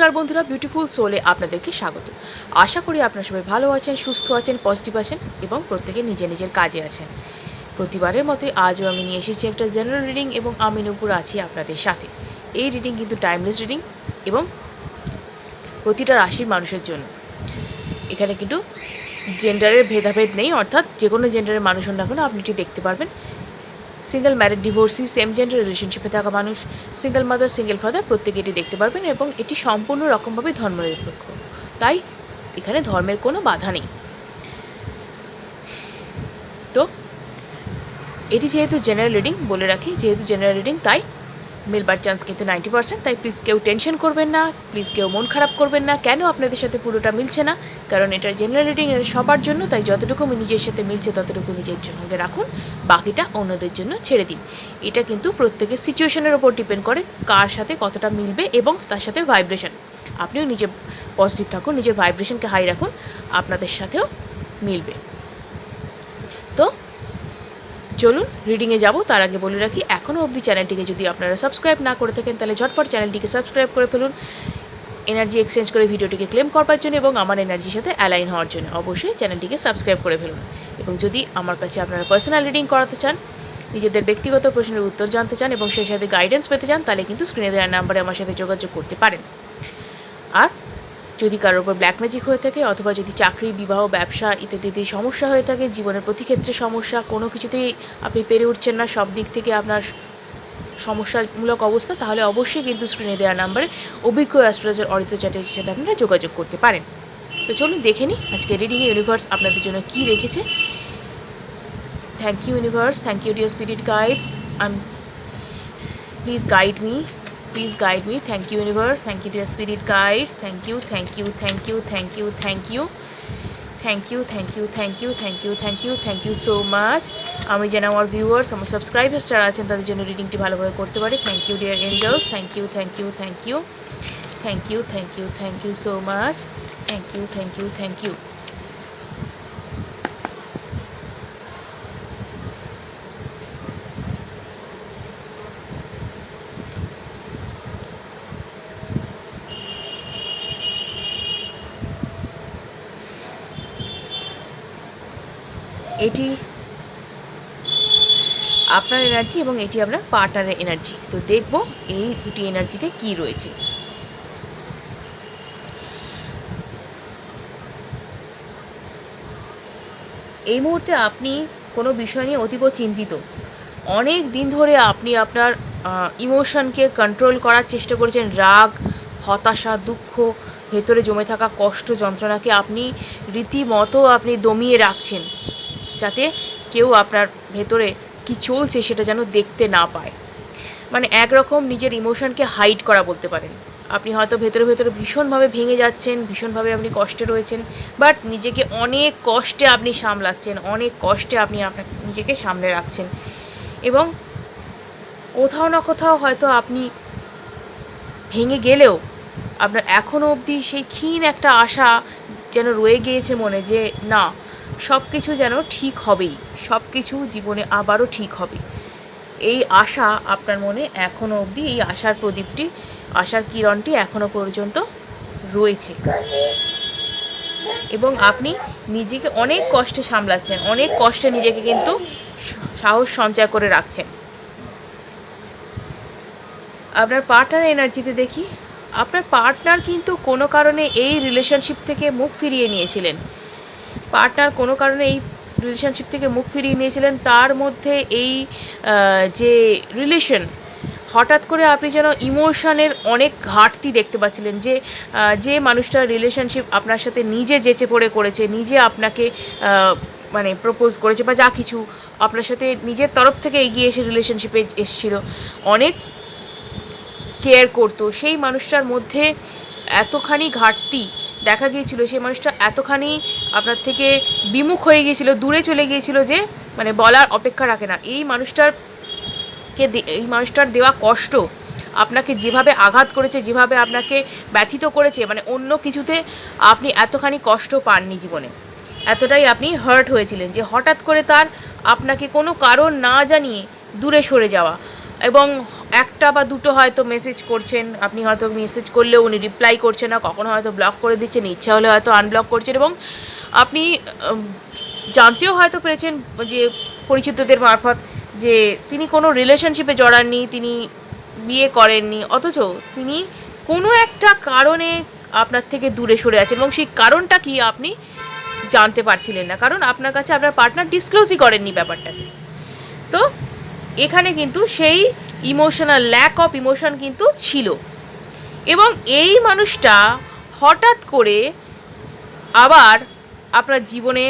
নমস্কার বন্ধুরা বিউটিফুল সোলে আপনাদেরকে স্বাগত। আশা করি আপনারা সবাই ভালো আছেন, সুস্থ আছেন পজিটিভ আছেন এবং প্রত্যেকে নিজের নিজের কাজে আছেন। প্রতিবারের মতোই আজও আমি নিয়ে এসেছি একটা জেনারেল রিডিং এবং আমি নূপুর আছি আপনাদের সাথে। এই রিডিং কিন্তু টাইমলেস রিডিং এবং প্রতিটা রাশির মানুষের জন্য। এখানে কিন্তু জেন্ডারের ভেদাভেদ নেই, অর্থাৎ যে কোনো জেন্ডারের মানুষ না কেন, আপনি এটি দেখতে পারবেন। Single married divorcee same gender রিলেশনশিপে থাকা মানুষ সিঙ্গেল মাদার সিঙ্গেল ফাদার প্রত্যেকে এটি দেখতে পারবেন এবং এটি সম্পূর্ণ রকমভাবে ধর্মনিরপেক্ষ। তাই এখানে ধর্মের কোনো বাধা নেই। তো, এটি যেহেতু জেনারেল রিডিং বলে রাখি, যেহেতু জেনারেল রিডিং তাই মিলবার চান্স কিন্তু নাইনটি পার্সেন্ট তাই প্লিজ কেউ টেনশন করবেন না প্লিজ কেউ মন খারাপ করবেন না, কেন আপনাদের সাথে পুরোটা মিলছে না? কারণ এটা জেনারেল রিডিং এর সবার জন্য, তাই যতটুকু নিজের সাথে মিলছে, ততটুকু নিজের সঙ্গে রাখুন, বাকিটা অন্যদের জন্য ছেড়ে দিন। এটা কিন্তু প্রত্যেকের সিচুয়েশনের ওপর ডিপেন্ড করে, কার সাথে কতটা মিলবে এবং তার সাথে ভাইব্রেশন আপনিও নিজে পজিটিভ থাকুন, নিজের ভাইব্রেশনকে হাই রাখুন, আপনাদের সাথেও মিলবে। চলুন রিডিংয়ে যাব। তার আগে বলে রাখি এখনও অবধি চ্যানেলটিকে যদি আপনারা সাবস্ক্রাইব না করে থাকেন, তাহলে ঝটপট চ্যানেলটিকে সাবস্ক্রাইব করে ফেলুন। এনার্জি এক্সচেঞ্জ করে ভিডিওটিকে ক্লেম করবার জন্য এবং আমার এনার্জির সাথে অ্যালাইন হওয়ার জন্য অবশ্যই চ্যানেলটিকে সাবস্ক্রাইব করে ফেলুন। এবং যদি আমার কাছে আপনারা পার্সোনাল রিডিং করাতে চান, নিজেদের ব্যক্তিগত প্রশ্নের উত্তর জানতে চান এবং সেই সাথে গাইডেন্স পেতে চান, তাহলে কিন্তু স্ক্রিনে দেওয়ার নাম্বারে আমার সাথে যোগাযোগ করতে পারেন। আর যদি কারোর উপর ব্ল্যাক ম্যাজিক হয়ে থাকে অথবা যদি চাকরি, বিবাহ, ব্যবসা ইত্যাদিতে সমস্যা হয়ে থাকে, জীবনের প্রতি ক্ষেত্রে সমস্যা, কোনো কিছুতেই আপনি পেরে উঠছেন না, সব দিক থেকে আপনার সমস্যামূলক অবস্থা, তাহলে অবশ্যই কিন্তু স্ক্রিনে দেওয়া নাম্বারে অভিজ্ঞ অ্যাস্ট্রোলজার অরিত চ্যাটার্জির সাথে আপনারা যোগাযোগ করতে পারেন। তো চলুন দেখে নিই আজকে রিডিং ইউনিভার্স আপনাদের জন্য কী রেখেছে। Thank you universe thank you dear spirit guides I please guide me please guide me thank you universe thank you dear spirit guides thank you thank you thank you thank you thank you thank you thank you thank you thank you thank you thank you so much আমি যেন আমার viewers আমার subscribers যারা আছেন তাদের জন্য রিডিংটি ভালোভাবে করতে পারি thank you dear angels thank you thank you thank you thank you thank you thank you so much thank you thank you thank you এটি আপনার এনার্জি এবং এটি আপনার পার্টনারের এনার্জি তো দেখব এই দুটি এনার্জিতে কি রয়েছে। এই মুহূর্তে আপনি কোনো বিষয় নিয়ে অতীব চিন্তিত। অনেক দিন ধরে আপনি আপনার ইমোশনকে কন্ট্রোল করার চেষ্টা করেছেন। রাগ, হতাশা, দুঃখ, ভেতরে জমে থাকা কষ্ট যন্ত্রণাকে আপনি রীতিমতো আপনি দমিয়ে রাখছেন। যাতে কেউ আপনার ভেতরে কি চলছে সেটা যেন দেখতে না পায়। মানে একরকম নিজের ইমোশনকে হাইড করা বলতে পারেন। আপনি হয়তো ভেতরে ভেতরে ভীষণভাবে ভেঙে যাচ্ছেন, ভীষণভাবে আপনি কষ্টে রয়েছেন বাট নিজেকে অনেক কষ্টে আপনি সামলাচ্ছেন, অনেক কষ্টে আপনি আপনার নিজেকে সামলে রাখছেন। এবং কোথাও না কোথাও হয়তো আপনি ভেঙে গেলেও আপনার এখনও অবধি সেই ক্ষীণ একটা আশা যেন রয়ে গিয়েছে মনে যে, না সব কিছু যেন ঠিক হবেই সব কিছু জীবনে আবারও ঠিক হবে। এই আশা আপনার মনে এখনও অবধি, এই আশার প্রদীপটি, আশার কিরণটি এখনও পর্যন্ত রয়েছে। এবং আপনি নিজেকে অনেক কষ্টে সামলাচ্ছেন, অনেক কষ্টে নিজেকে কিন্তু সাহস সঞ্চয় করে রাখছেন। আপনার পার্টনার এনার্জিতে দেখি, আপনার পার্টনার কিন্তু কোনো কারণে এই রিলেশনশিপ থেকে মুখ ফিরিয়ে নিয়েছিলেন। পার্টনার কোনো কারণে এই রিলেশনশিপ থেকে মুখ ফিরিয়ে নিয়েছিলেন, তার মধ্যে এই যে রিলেশন হঠাৎ করে আপনি যেন ইমোশনের অনেক ঘাটতি দেখতে পাচ্ছিলেন যে যে মানুষটার রিলেশনশিপ আপনার সাথে নিজে যেচে পড়ে করেছে, নিজে আপনাকে মানে প্রপোজ করেছে বা যা কিছু আপনার সাথে নিজের তরফ থেকে এগিয়ে এসে রিলেশনশিপে এসেছিল, অনেক কেয়ার করতো। সেই মানুষটার মধ্যে এতখানি ঘাটতি দেখা গিয়েছিল, সেই মানুষটা এতখানি আপনার থেকে বিমুখ হয়ে গিয়েছিল, দূরে চলে গিয়েছিল যে মানে বলার অপেক্ষা রাখে না। এই মানুষটারকে এই মানুষটার দেওয়া কষ্ট আপনাকে যেভাবে আঘাত করেছে, যেভাবে আপনাকে ব্যথিত করেছে মানে অন্য কিছুতে আপনি এতখানি কষ্ট পাননি জীবনে। এতটাই আপনি হার্ট হয়েছিলেন যে হঠাৎ করে তার আপনাকে কোনো কারণ না জানিয়ে দূরে সরে যাওয়া এবং একটা বা দুটো হয়তো মেসেজ করছেন, আপনি হয়তো মেসেজ করলেও উনি রিপ্লাই করছেন না, কখনো হয়তো ব্লক করে দিচ্ছেন, ইচ্ছা হলে হয়তো আনব্লক করছেন এবং আপনি জানতেও হয়তো পেরেছেন যে পরিচিতদের মারফত যে তিনি কোনো রিলেশনশিপে জড়াননি, তিনি বিয়ে করেননি, অথচ তিনি কোনো একটা কারণে আপনার থেকে দূরে সরে আছেন এবং সেই কারণটা কি আপনি জানতে পারছিলেন না? কারণ আপনার কাছে আপনার পার্টনার ডিসক্লোজই করেননি ব্যাপারটাকে তো এখানে কিন্তু সেই ইমোশনাল ল্যাক অফ ইমোশন কিন্তু ছিল। এবং এই মানুষটা হঠাৎ করে আবার আপনার জীবনে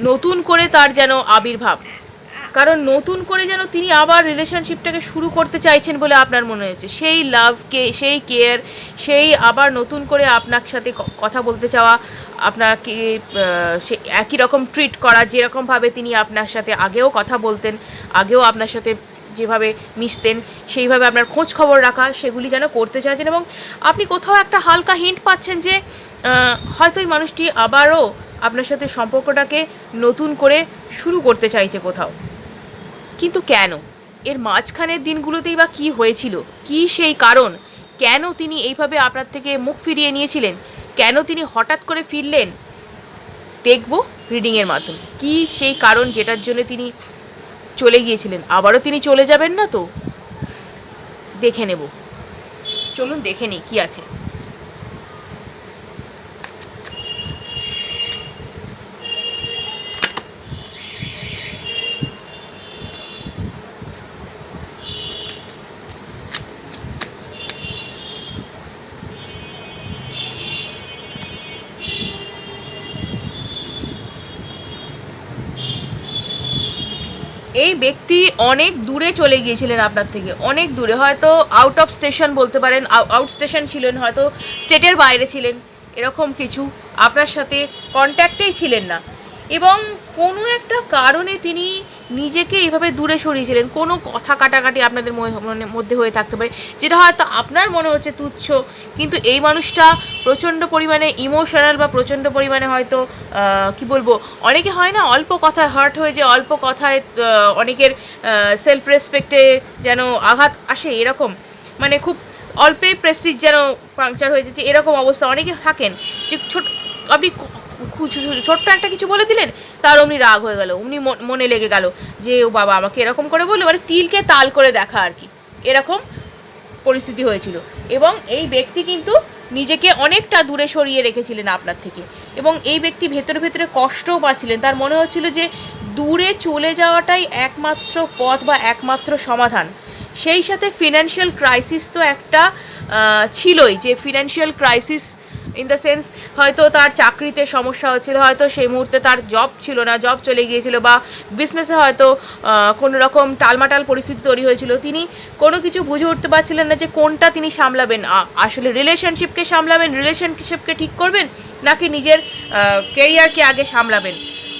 নতুন করে তার যেন আবির্ভাব। কারণ নতুন করে যেন তিনি আবার রিলেশনশিপটাকে শুরু করতে চাইছেন বলে আপনার মনে হচ্ছে সেই লাভকে সেই কেয়ার সেই আবার নতুন করে আপনার সাথে কথা বলতে চাওয়া, আপনাকে সে একই রকম ট্রিট করা, যেরকমভাবে তিনি আপনার সাথে আগেও কথা বলতেন, আগেও আপনার সাথে যেভাবে মিশতেন, সেইভাবে আপনার খোঁজ খবর রাখা, সেগুলি যেন করতে চাইছেন এবং আপনি কোথাও একটা হালকা হিন্ট পাচ্ছেন যে হয়তো এই মানুষটি আবারও আপনার সাথে সম্পর্কটাকে নতুন করে শুরু করতে চাইছে কোথাও। কিন্তু কেন? এর মাঝখানের দিনগুলোতেই বা কী হয়েছিল? কী সেই কারণ? কেন তিনি এইভাবে আপনার থেকে মুখ ফিরিয়ে নিয়েছিলেন? কেন তিনি হঠাৎ করে ফিরলেন? দেখব রিডিংয়ের মাধ্যমে। কী সেই কারণ যেটার জন্য তিনি চলে গিয়েছিলেন। আবারও তিনি চলে যাবেন না তো? দেখে নেব। চলুন দেখে নিই কী আছে। ব্যক্তি অনেক দূরে চলে গিয়েছিলেন আপনার থেকে, অনেক দূরে। হয়তো আউট অফ স্টেশন বলতে পারেন আউট স্টেশন ছিলেন, হয়তো স্টেটের বাইরে ছিলেন, এরকম কিছু আপনার সাথে কন্ট্যাক্টেই ছিলেন না। এবং কোনো একটা কারণে তিনি নিজেকে এইভাবে দূরে সরিয়েছিলেন কোনো কথা কাটাকাটি আপনাদের মনে- মধ্যে হয়ে থাকতে পারে। যেটা হয়তো আপনার মনে হচ্ছে তুচ্ছ, কিন্তু এই মানুষটা প্রচণ্ড পরিমাণে ইমোশনাল বা প্রচণ্ড পরিমাণে হয়তো কি বলব, অনেকে হয় না, অল্প কথায় হার্ট হয়ে যে অল্প কথায় অনেকের সেলফ রেসপেক্টে যেন আঘাত আসে এরকম। মানে খুব অল্পেই প্রেস্টিজ যেন পাংচার হয়ে যাচ্ছে এরকম অবস্থা। অনেকে থাকেন যে ছোট, আপনি ছোট্ট একটা কিছু বলে দিলেন, তার অমনি রাগ হয়ে গেল, অমনি মন- লেগে গেল যে, ও বাবা আমাকে এরকম করে বলল মানে তিলকে তাল করে দেখা আর কি। এরকম পরিস্থিতি হয়েছিল। এবং এই ব্যক্তি কিন্তু নিজেকে অনেকটা দূরে সরিয়ে রেখেছিলেন আপনার থেকে। এবং এই ব্যক্তি ভেতরে ভেতরে কষ্টও পাচ্ছিলেন। তার মনে হচ্ছিল যে, দূরে চলে যাওয়াটাই একমাত্র পথ বা একমাত্র সমাধান। সেই সাথে ফিনান্সিয়াল ক্রাইসিস তো একটা ছিলই যে financial crisis in the sense হয়তো তার চাকরিতে সমস্যা হচ্ছিল, হয়তো সেই মুহূর্তে তার জব ছিল না জব চলে গিয়েছিল বা বিজনেসে হয়তো কোনো রকম টালমাটাল পরিস্থিতি তৈরি হয়েছিল। তিনি কোনো কিছু বুঝে উঠতে পারছিলেন না যে কোনটা তিনি সামলাবেন। আসলে রিলেশনশিপকে সামলাবেন রিলেশনশিপকে ঠিক করবেন, নাকি নিজের কেরিয়ারকে আগে সামলাবেন।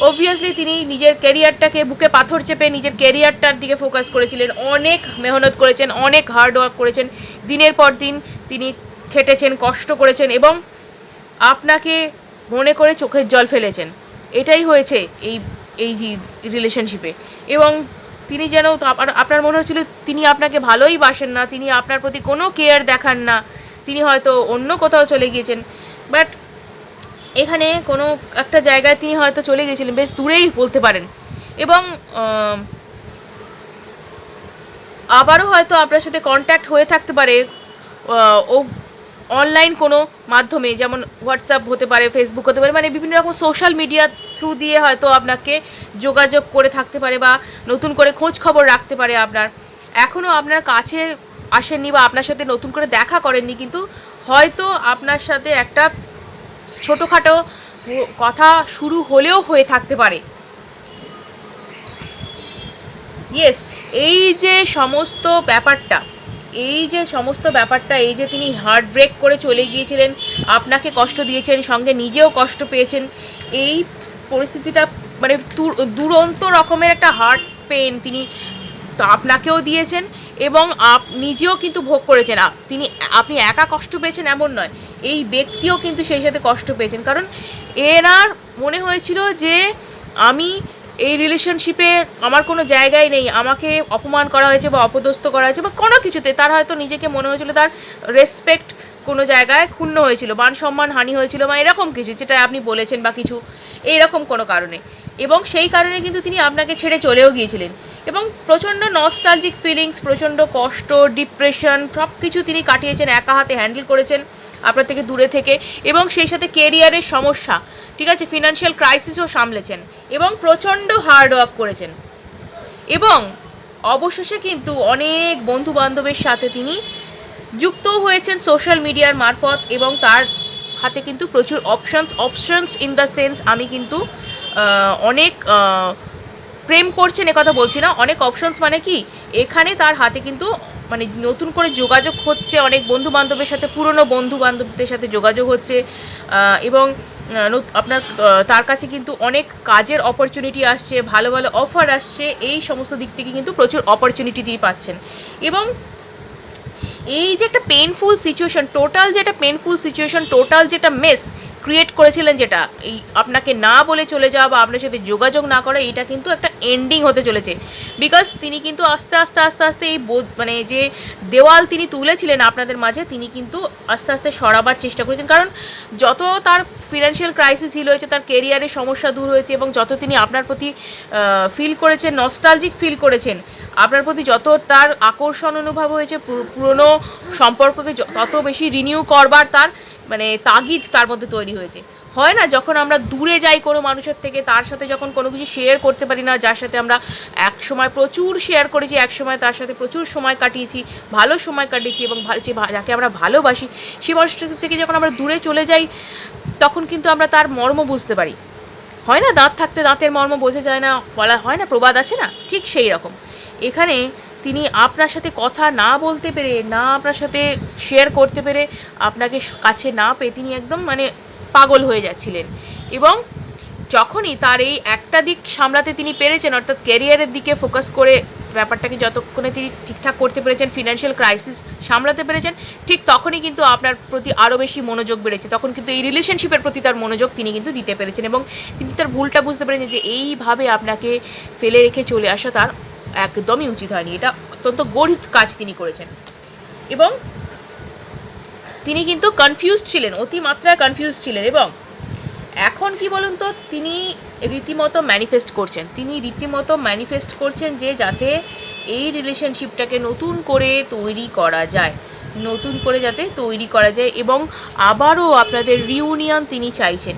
অবভিয়াসলি তিনি নিজের কেরিয়ারটাকে বুকে পাথর চেপে নিজের কেরিয়ারটার দিকে ফোকাস করেছিলেন। অনেক মেহনত করেছেন, অনেক হার্ড ওয়ার্ক করেছেন। দিনের পর দিন তিনি খেটেছেন, কষ্ট করেছেন এবং আপনাকে মনে করে চোখের জল ফেলেছেন। এটাই হয়েছে এই এই যে রিলেশনশিপে এবং তিনি যেন আপনার- মনে হচ্ছিল তিনি আপনাকে ভালোই বাসেন না, তিনি আপনার প্রতি কোনো কেয়ার দেখান না, তিনি হয়তো অন্য কোথাও চলে গিয়েছেন। বাট এখানে কোনো একটা জায়গায় তিনি হয়তো চলে গিয়েছিলেন, বেশ দূরেই বলতে পারেন। এবং আবারও হয়তো আপনার সাথে কন্ট্যাক্ট হয়ে থাকতে পারে ও অনলাইন কোনো মাধ্যমে, যেমন হোয়াটসঅ্যাপ হতে পারে ফেসবুক হতে পারে মানে বিভিন্ন রকম সোশ্যাল মিডিয়া থ্রু দিয়ে হয়তো আপনাকে যোগাযোগ করে থাকতে পারে বা নতুন করে খোঁজ খবর রাখতে পারে আপনার। এখনও আপনার কাছে আসেননি বা আপনার সাথে নতুন করে দেখা করেননি, কিন্তু হয়তো আপনার সাথে একটা ছোটোখাটো কথা শুরু হলেও হয়ে থাকতে পারে। ইয়েস এই যে সমস্ত ব্যাপারটা এই যে সমস্ত ব্যাপারটা, এই যে তিনি হার্ট ব্রেক করে চলে গিয়েছিলেন, আপনাকে কষ্ট দিয়েছেন, সঙ্গে নিজেও কষ্ট পেয়েছেন, এই পরিস্থিতিটা মানে দুরন্ত রকমের একটা হার্ট পেন তিনি আপনাকেও দিয়েছেন এবং আপ, নিজেও কিন্তু ভোগ করেছেন। তিনি, আপনি একা কষ্ট পেয়েছেন এমন নয়, এই ব্যক্তিও কিন্তু সেই সাথে কষ্ট পেয়েছেন। কারণ এনার মনে হয়েছিল যে আমি এই রিলেশনশিপে আমার কোনো জায়গায় নেই। আমাকে অপমান করা হয়েছে বা অপদস্থ করা হয়েছে বা কোনো কিছুতে তার হয়তো নিজেকে মনে হয়েছিল তার রেসপেক্ট কোনো জায়গায় ক্ষুণ্ণ হয়েছিল, মান সম্মান হানি হয়েছিল বা এরকম কিছু যেটা আপনি বলেছেন বা কিছু, এইরকম কোনো কারণে। এবং সেই কারণে কিন্তু তিনি আপনাকে ছেড়ে চলেও গিয়েছিলেন। এবং প্রচণ্ড নস্টালজিক ফিলিংস প্রচণ্ড কষ্ট ডিপ্রেশন সব কিছু তিনি কাটিয়েছেন, একা হাতে হ্যান্ডেল করেছেন। আপনার থেকে দূরে থেকে এবং সেই সাথে কেরিয়ারের সমস্যা, ঠিক আছে? ফিনান্সিয়াল ক্রাইসিসও সামলেছেন এবং প্রচণ্ড হার্ড ওয়ার্ক করেছেন। এবং অবশেষে কিন্তু অনেক বন্ধু বান্ধবের সাথে তিনি যুক্ত হয়েছেন সোশ্যাল মিডিয়ার মারফত এবং তার হাতে কিন্তু প্রচুর options options in the sense আমি কিন্তু অনেক প্রেম করছেন কথা বলছি না। অনেক অপশনস মানে কি? এখানে তার হাতে কিন্তু মানে নতুন করে যোগাযোগ হচ্ছে, অনেক বন্ধু বান্ধবের সাথে, পুরনো বন্ধু বান্ধবদের সাথে যোগাযোগ হচ্ছে এবং আপনার তার কাছে কিন্তু অনেক কাজের অপরচুনিটি আসছে, ভালো ভালো অফার আসছে, এই সমস্ত দিক থেকে কিন্তু প্রচুর অপরচুনিটি দিয়ে পাচ্ছেন। এবং এই যে একটা পেনফুল সিচুয়েশন টোটাল যেটা পেনফুল সিচুয়েশন টোটাল যেটা মেস ক্রিয়েট করেছিলেন যেটা, এই আপনাকে না বলে চলে যাওয়া বা আপনার সাথে যোগাযোগ না করা এটা কিন্তু একটা এন্ডিং হতে চলেছে। বিকজ তিনি কিন্তু আস্তে আস্তে আস্তে আস্তে এই মানে যে দেওয়াল তিনি তুলেছিলেন আপনাদের মাঝে, তিনি কিন্তু আস্তে আস্তে সরাবার চেষ্টা করেছেন। কারণ যত তার ফিনান্সিয়াল ক্রাইসিস হিল হয়েছে, তার কেরিয়ারের সমস্যা দূর হয়েছে এবং যত তিনি আপনার প্রতি ফিল করেছেন নস্টালজিক ফিল করেছেন আপনার প্রতি যত তার আকর্ষণ অনুভব হয়েছে, পুর- পুরনো সম্পর্ককে তত বেশি রিনিউ করবার তার মানে তাগিদ তার মধ্যে তৈরি হয়েছে। হয় না যখন আমরা দূরে যাই কোনো মানুষের থেকে, তার সাথে যখন কোনো কিছু শেয়ার করতে পারি না, যার সাথে আমরা এক সময় প্রচুর শেয়ার করেছি, এক সময় তার সাথে প্রচুর সময় কাটিয়েছি, ভালো সময় কাটিয়েছি এবং যে যাকে আমরা ভালোবাসি সেই মানুষটার থেকে যখন আমরা দূরে চলে যাই, তখন কিন্তু আমরা তার মর্ম বুঝতে পারি। হয় না দাঁত থাকতে দাঁতের মর্ম বোঝা যায় না, বলা হয় না, প্রবাদ আছে না? ঠিক সেই রকম। এখানে তিনি আপনার সাথে কথা না বলতে পেরে, না আপনার সাথে শেয়ার করতে পেরে আপনাকে কাছে না পেয়ে তিনি একদম মানে পাগল হয়ে যাচ্ছিলেন। এবং যখনই তার এই একটা দিক সামলাতে তিনি পেরেছেন, অর্থাৎ ক্যারিয়ারের দিকে ফোকাস করে ব্যাপারটাকে যতক্ষণে তিনি ঠিকঠাক করতে পেরেছেন ফিনান্সিয়াল ক্রাইসিস সামলাতে পেরেছেন, ঠিক তখনই কিন্তু আপনার প্রতি আরও বেশি মনোযোগ বেড়েছে। তখন কিন্তু এই রিলেশনশিপের প্রতি তার মনোযোগ তিনি কিন্তু দিতে পেরেছেন এবং তিনি তার ভুলটা বুঝতে পেরেছেন যে এইভাবে আপনাকে ফেলে রেখে চলে আসা তার একদমই উচিত হয়নি। এটা অত্যন্ত গরিব কাজ তিনি করেছেন। এবং তিনি কিন্তু কনফিউজ ছিলেন, অতিমাত্রায় কনফিউজ ছিলেন। এবং এখন কি বলুন তো, তিনি রীতিমতো ম্যানিফেস্ট করছেন। তিনি রীতিমতো ম্যানিফেস্ট করছেন যে যাতে এই রিলেশনশিপটাকে নতুন করে তৈরি করা যায়। নতুন করে যাতে তৈরি করা যায় এবং আবারও আপনাদের রিউনিয়ন তিনি চাইছেন।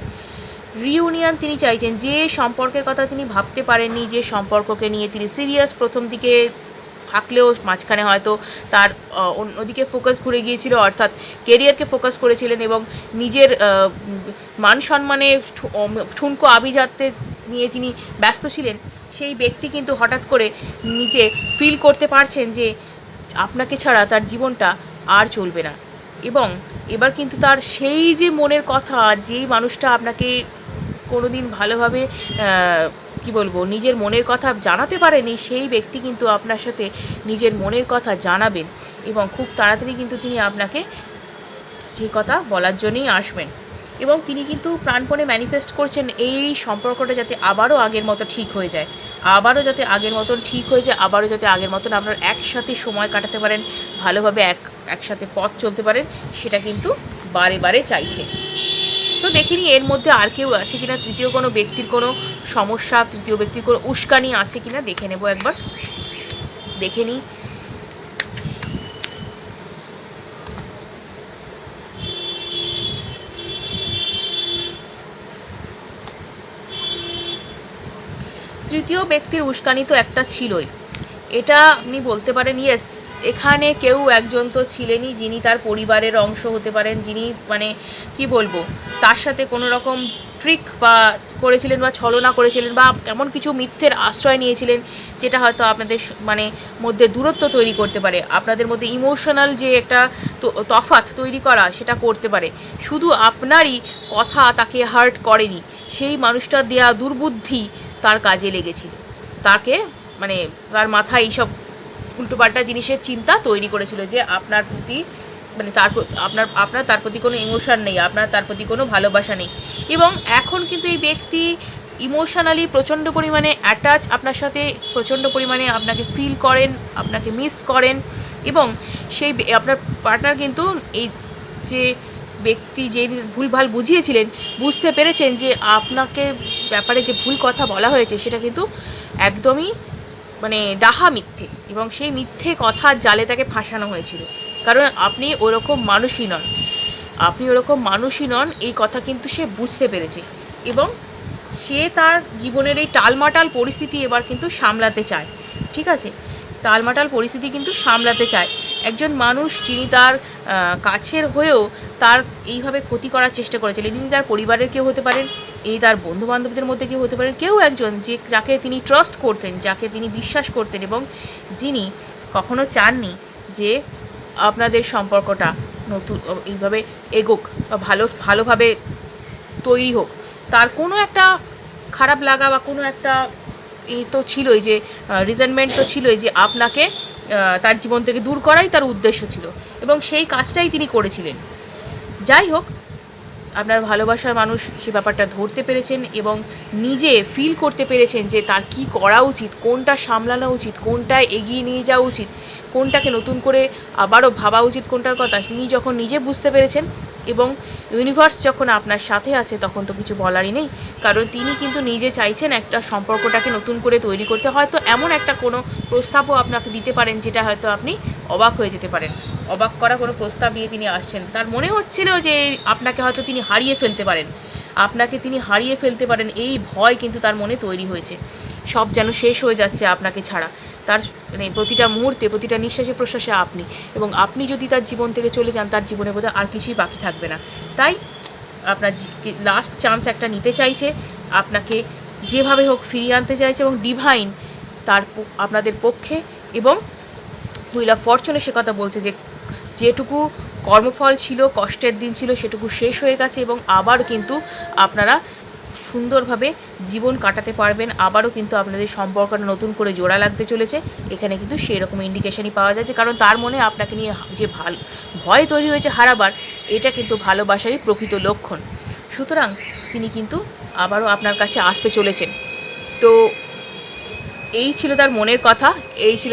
রিউনিয়ন তিনি চাইছেন যে সম্পর্কের কথা তিনি ভাবতে পারেননি, যে সম্পর্ককে নিয়ে তিনি সিরিয়াস প্রথম দিকে থাকলেও মাঝখানে হয়তো তার অন্যদিকে ফোকাস ঘুরে গিয়েছিল, অর্থাৎ কেরিয়ারকে ফোকাস করেছিলেন এবং নিজের মান সম্মানে ঠুনকো আভিজাত্যে নিয়ে তিনি ব্যস্ত ছিলেন। সেই ব্যক্তি কিন্তু হঠাৎ করে নিজে ফিল করতে পারছেন যে আপনাকে ছাড়া তার জীবনটা আর চলবে না। এবং এবার কিন্তু তার সেই যে মনের কথা যেই মানুষটা আপনাকে কোনোদিন ভালোভাবে আহ, কি বলব নিজের মনের কথা জানাতে পারেনি সেই ব্যক্তি কিন্তু আপনার সাথে নিজের মনের কথা জানাবেন এবং খুব তাড়াতাড়ি কিন্তু তিনি আপনাকে সেই কথা বলার জন্যই আসবেন। এবং তিনি কিন্তু প্রাণপণে ম্যানিফেস্ট করছেন এই সম্পর্কটা যাতে আবারও আগের মতো ঠিক হয়ে যায়। আবারও যাতে আগের মতন ঠিক হয়ে যায় আবারও যাতে আগের মতন আপনার একসাথে সময় কাটাতে পারেন ভালোভাবে এক একসাথে পথ চলতে পারেন সেটা কিন্তু বারে বারে চাইছে। তো দেখিনি এর মধ্যে আর কেউ আছে কিনা, তৃতীয় কোনো ব্যক্তির কোনো সমস্যা, তৃতীয় ব্যক্তির কোনো উস্কানি আছে কিনা দেখে নেব একবার। দেখে নিই তৃতীয় ব্যক্তির উস্কানি তো একটা ছিলই। এটা আপনি বলতে পারেন ইয়েস এখানে কেউ একজন তো ছিলেনই, যিনি তার পরিবারের অংশ হতে পারেন, যিনি মানে কি বলব, তার সাথে কোনো রকম ট্রিক বা করেছিলেন বা ছলনা করেছিলেন বা এমন কিছু মিথ্যের আশ্রয় নিয়েছিলেন, যেটা হয়তো আপনাদের মানে মধ্যে দূরত্ব তৈরি করতে পারে, আপনাদের মধ্যে ইমোশনাল যে একটা তো- তফাৎ তৈরি করা, সেটা করতে পারে। শুধু আপনারই কথা তাকে হার্ট করেনি, সেই মানুষটার দেয়া দুর্বুদ্ধি তার কাজে লেগেছিল। তাকে মানে তার মাথায় এইসব উল্টোপাল্টা জিনিসের চিন্তা তৈরি করেছিল যে আপনার প্রতি মানে তার আপনার আপনার তার প্রতি কোনো ইমোশান নেই, আপনার তার প্রতি কোনো ভালোবাসা নেই। এবং এখন কিন্তু এই ব্যক্তি ইমোশনালি প্রচণ্ড পরিমাণে অ্যাটাচ আপনার সাথে প্রচণ্ড পরিমাণে আপনাকে ফিল করেন, আপনাকে মিস করেন। এবং সেই আপনার পার্টনার কিন্তু এই যে ব্যক্তি যে ভুলভাল বুঝিয়েছিলেন, বুঝতে পেরেছেন যে আপনাকে ব্যাপারে যে ভুল কথা বলা হয়েছে, সেটা কিন্তু একদমই মানে ডাহা মিথ্যে এবং সেই মিথ্যে কথার জালে তাকে ফাঁসানো হয়েছিল। কারণ আপনি ওরকম মানুষই নন। আপনি ওরকম মানুষই নন, এই কথা কিন্তু সে বুঝতে পেরেছে এবং সে তার জীবনের এই টালমাটাল পরিস্থিতি এবার কিন্তু সামলাতে চায়। ঠিক আছে? টালমাটাল পরিস্থিতি কিন্তু সামলাতে চায়। একজন মানুষ যিনি তার কাছের হয়েও তার এইভাবে ক্ষতি করার চেষ্টা করেছিলেন তিনি তার পরিবারের কেউ হতে পারেন ইনি তার বন্ধু বান্ধবদের মধ্যে কেউ হতে পারেন, কেউ একজন যে, যাকে তিনি ট্রাস্ট করতেন, যাকে তিনি বিশ্বাস করতেন এবং যিনি কখনো চাননি যে আপনাদের সম্পর্কটা নতুন, এইভাবে এগোক বা ভালো, ভালোভাবে তৈরি হোক। তার কোনো একটা খারাপ লাগা বা কোনো একটা এই তো ছিলই যে রিজনমেন্ট তো ছিলই যে, আপনাকে তার জীবন থেকে দূর করাই তার উদ্দেশ্য ছিল। এবং সেই কাজটাই তিনি করেছিলেন। যাই হোক আপনার ভালোবাসার মানুষ সে ব্যাপারটা ধরতে পেরেছেন এবং নিজে ফিল করতে পেরেছেন যে তার কি করা উচিত, কোনটা সামলানো উচিত, কোনটা এগিয়ে নিয়ে যাওয়া উচিত, কোনটাকে নতুন করে আবারও ভাবা উচিত কোনটার কথা, তিনি যখন নিজে বুঝতে পেরেছেন এবং ইউনিভার্স যখন আপনার সাথে আছে তখন তো কিছু বলারই নেই, কারণ তিনি কিন্তু নিজে চাইছেন একটা সম্পর্কটাকে নতুন করে তৈরি করতে। হয়তো এমন একটা কোনো প্রস্তাবও আপনাকে দিতে পারেন যেটা হয়তো আপনি অবাক হয়ে যেতে পারেন। অবাক করা কোনো প্রস্তাব নিয়ে তিনি আসছেন। তার মনে হচ্ছিল যে আপনাকে হয়তো তিনি হারিয়ে ফেলতে পারেন। আপনাকে তিনি হারিয়ে ফেলতে পারেন এই ভয় কিন্তু তার মনে তৈরি হয়েছে। সব যেন শেষ হয়ে যাচ্ছে আপনাকে ছাড়া। তার মানে প্রতিটা মুহূর্তে, প্রতিটা নিঃশ্বাসে, প্রশ্বাসে আপনি। এবং আপনি যদি তার জীবন থেকে চলে যান, তার জীবনে বোধহয় আর কিছুই বাকি থাকবে না। তাই আপনার লাস্ট চান্স একটা নিতে চাইছে। আপনাকে যেভাবে হোক ফিরিয়ে আনতে চাইছে এবং ডিভাইন তার আপনাদের পক্ষে এবং হুইল অফ ফরচুনে সে কথা বলছে যে যেটুকু কর্মফল ছিল, কষ্টের দিন ছিল, সেটুকু শেষ হয়ে গেছে এবং আবার কিন্তু আপনারা সুন্দরভাবে জীবন কাটাতে পারবেন। আবারও কিন্তু আপনাদের সম্পর্কটা নতুন করে জোড়া লাগতে চলেছে। এখানে কিন্তু সেই রকম ইন্ডিকেশনই পাওয়া যাচ্ছে। কারণ তার মনে আপনাকে নিয়ে যে ভালো, ভয় তৈরি হয়েছে হারাবার, এটা কিন্তু ভালোবাসারই প্রকৃত লক্ষণ। সুতরাং তিনি কিন্তু আবারও আপনার কাছে আসতে চলেছেন। তো এই ছিল তার মনের কথা, এই ছিল